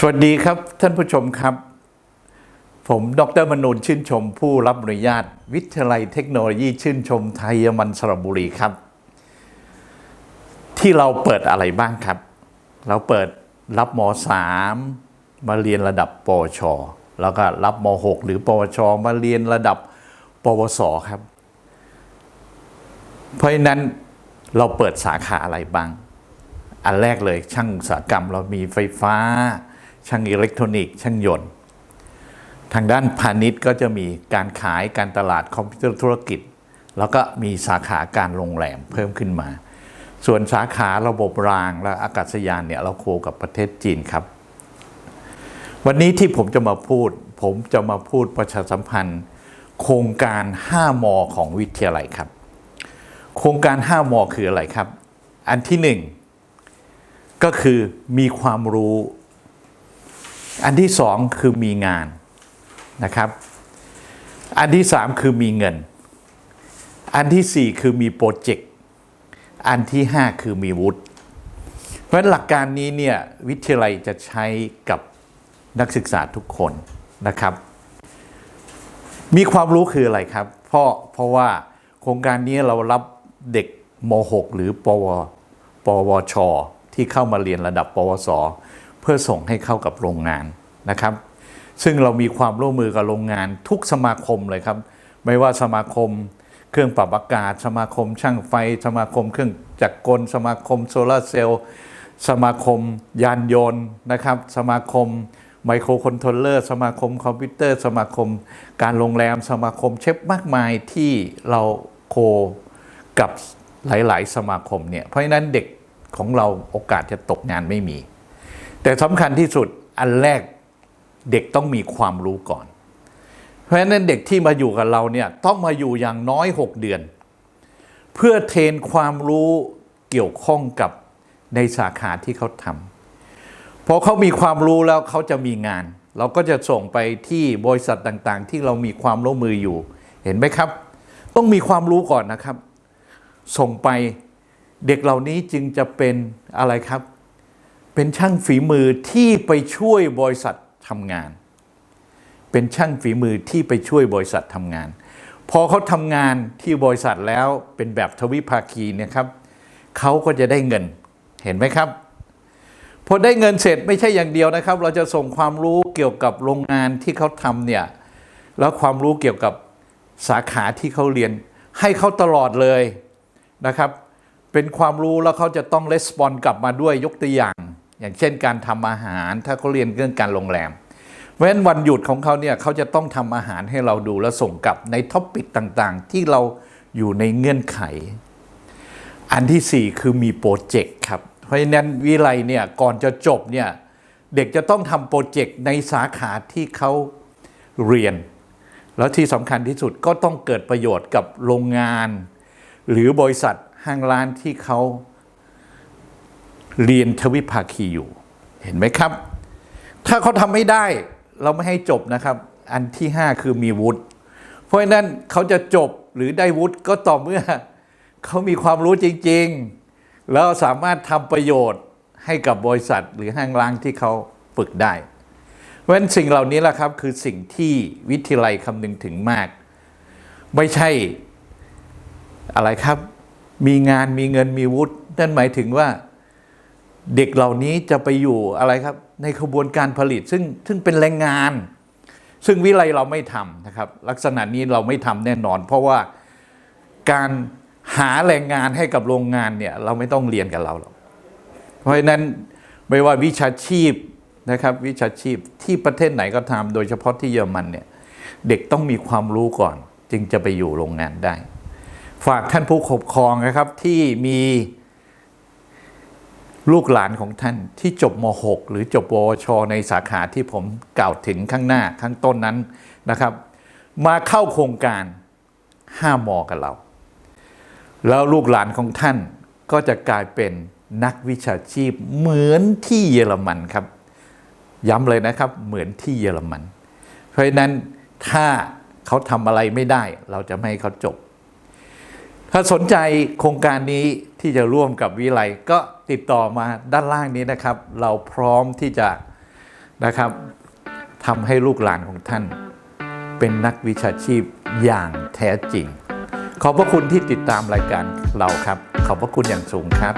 สวัสดีครับท่านผู้ชมครับ ผมดรมนูนชื่นชมผู้รับอนุญาต วิทยาลัยเทคโนโลยีชื่นชมไทยมันสระบุรีครับ ที่เราเปิดอะไรบ้างครับ เราเปิดรับม .3 มาเรียนระดับปวช แล้วก็รับม .6 หรือปวช มาเรียนระดับปวสครับ เพราะฉะนั้นเราเปิดสาขาอะไรบ้าง อันแรกเลยช่างอุตสาหกรรมเรามีไฟฟ้า ช่างอิเล็กทรอนิกส์ช่างยนต์ ทางด้านพาณิชย์ก็จะมีการขายการตลาดคอมพิวเตอร์ธุรกิจ แล้วก็มีสาขาการโรงแรมเพิ่มขึ้นมา ส่วนสาขาระบบรางและอากาศยานเนี่ยเราโคกับประเทศจีนครับ วันนี้ที่ผมจะมาพูด ผมจะมาพูดประชาสัมพันธ์ โครงการ 5 มอของวิทยาลัยครับ โครงการ 5 มอคืออะไรครับ อันที่หนึ่งก็คือมีความรู้ อันที่สองคือมีงานนะครับ อันที่สามคือมีเงิน อันที่สี่คือมีโปรเจกต์ อันที่ห้าคือมีวุฒิ เพราะฉะนั้นหลักการนี้เนี่ยวิทยาลัยจะใช้กับนักศึกษาทุกคนนะครับ มีความรู้คืออะไรครับ เพราะเพราะว่าโครงการนี้เรารับเด็กม .6 หรือปวปวช ที่เข้ามาเรียนระดับ ปวส พื่อส่งให้เข้ากับโรงงานนะครับ ซึ่งเรามีความร่วมมือกับโรงงานทุกสมาคมเลยครับ ไม่ว่าสมาคมเครื่องปรับอากาศ สมาคมช่างไฟ สมาคมเครื่องจักรกล สมาคมโซลาร์เซลล์สมาคมยานยนต์นะครับ สมาคมไมโครคอนโทรลเลอร์ สมาคมคอมพิวเตอร์ สมาคมการโรงแรม สมาคมเชฟมากมายที่เราโคกับหลาย ๆ สมาคมเนี่ย เพราะฉะนั้นเด็กของเราโอกาสจะตกงานไม่มี แต่สำคัญที่สุดอันแรกเด็กต้องมีความรู้ก่อน เพราะฉะนั้นเด็กที่มาอยู่กับเราเนี่ยต้องมาอยู่อย่างน้อย 6 เดือน เพื่อเทรนความรู้เกี่ยวข้องกับในสาขาที่เขาทำพอเขามีความรู้แล้วเขาจะมีงาน เราก็จะส่งไปที่บริษัทต่างๆ ที่เรามีความร่วมมืออยู่ เห็นไหมครับ ต้องมีความรู้ก่อนนะครับ ส่งไปเด็กเหล่านี้จึงจะเป็นอะไรครับ เป็นช่างฝีมือที่ไปช่วยบริษัททำงาน เป็นช่างฝีมือที่ไปช่วยบริษัททำงาน พอเขาทำงานที่บริษัทแล้วเป็นแบบทวิภาคีเนี่ยครับเขาก็จะได้เงินเห็นไหมครับพอได้เงินเสร็จไม่ใช่อย่างเดียวนะครับ เราจะส่งความรู้เกี่ยวกับโรงงานที่เขาทำเนี่ยแล้วความรู้เกี่ยวกับสาขาที่เขาเรียน ให้เขาตลอดเลยนะครับ เป็นความรู้แล้วเขาจะต้องレスปอนกลับมาด้วยยกตัวอย่าง อย่างเช่นการทำอาหาร ถ้าเขาเรียนเรื่องการโรงแรม เพราะฉะนั้นวันหยุดของเขาเนี่ยเขาจะต้องทำอาหารให้เราดูแลส่งกลับในท็อปิกต่างๆ ที่เราอยู่ในเงื่อนไข อันที่ 4 คือมีโปรเจกต์ครับ เพราะฉะนั้นวิไลเนี่ยก่อนจะจบเนี่ยเด็กจะต้องทำโปรเจกต์ในสาขาที่เขาเรียน แล้วที่สำคัญที่สุดก็ต้องเกิดประโยชน์กับโรงงาน หรือบริษัทห้างร้านที่เขา เรียนทวิภาคีอยู่ เห็นไหมครับ ถ้าเขาทำไม่ได้เราไม่ให้จบนะครับ อันที่ 5 คือมีวุฒิเพราะฉะนั้นเขาจะจบหรือได้วุฒิก็ต่อเมื่อเขามีความรู้จริง ๆ แล้วสามารถทำประโยชน์ให้กับบริษัทหรือห้างร้านที่เขาฝึกได้ เพราะฉะนั้นสิ่งเหล่านี้แหละครับคือสิ่งที่วิทยาลัยคำนึงถึงมาก ไม่ใช่อะไรครับ มีงานมีเงินมีวุฒินั่นหมายถึงว่า เด็กเหล่านี้จะไปอยู่อะไรครับ ในขบวนการผลิตซึ่งซึ่งเป็นแรงงาน ซึ่งวิไลเราไม่ทำนะครับ ลักษณะนี้เราไม่ทำแน่นอน เพราะว่าการหาแรงงานให้กับโรงงานเนี่ยเราไม่ต้องเรียนกับเราหรอกเพราะฉะนั้นไม่ว่าวิชาชีพนะครับวิชาชีพที่ประเทศไหนก็ทำโดยเฉพาะที่เยอรมันเนี่ยเด็กต้องมีความรู้ก่อน จึงจะไปอยู่โรงงานได้ ฝากท่านผู้ปกครองนะครับที่มี ลูกหลานของท่านที่จบม .6 หรือจบปวช ในสาขาที่ผมกล่าวถึงข้างหน้าข้างต้นนั้นนะครับ มาเข้าโครงการ5มกับเรา แล้วลูกหลานของท่านก็จะกลายเป็นนักวิชาชีพเหมือนที่เยอรมันครับ ย้ำเลยนะครับเหมือนที่เยอรมัน เพราะฉะนั้นถ้าเขาทำอะไรไม่ได้ เราจะไม่ให้เขาจบ ถ้าสนใจโครงการนี้ที่จะร่วมกับวิไลก็ติดต่อมาด้านล่างนี้นะครับ เราพร้อมที่จะนะครับทำให้ลูกหลานของท่าน เป็นนักวิชาชีพอย่างแท้จริง ขอบพระคุณที่ติดตามรายการเราครับ ขอบพระคุณอย่างสูงครับ